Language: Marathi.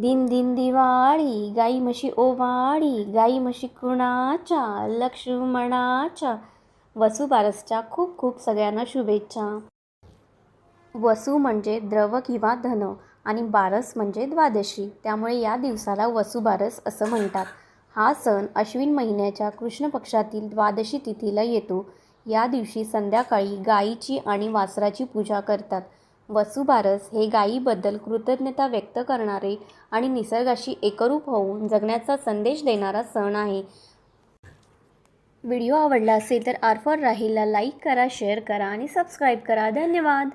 दिन दिन दिवाळी गाई म्हशी ओवाळी गाई म्हशी कुणाच्या लक्ष्मणाच्या वसुबारसच्या खूप खूप सगळ्यांना शुभेच्छा. वसू म्हणजे द्रव किंवा धन आणि बारस म्हणजे द्वादशी. त्यामुळे या दिवसाला वसुबारस असं म्हणतात. हा सण अश्विन महिन्याच्या कृष्ण पक्षातील द्वादशी तिथीला येतो. या दिवशी संध्याकाळी गायीची आणि वासराची पूजा करतात. वसुबारस हे गायीबद्दल कृतज्ञता व्यक्त करणारे आणि निसर्गाशी एकरूप होऊन जगण्याचा संदेश देणारा सण आहे. व्हिडिओ आवडला असेल तर आर राहीला लाईक करा शेअर करा आणि सबस्क्राईब करा. धन्यवाद!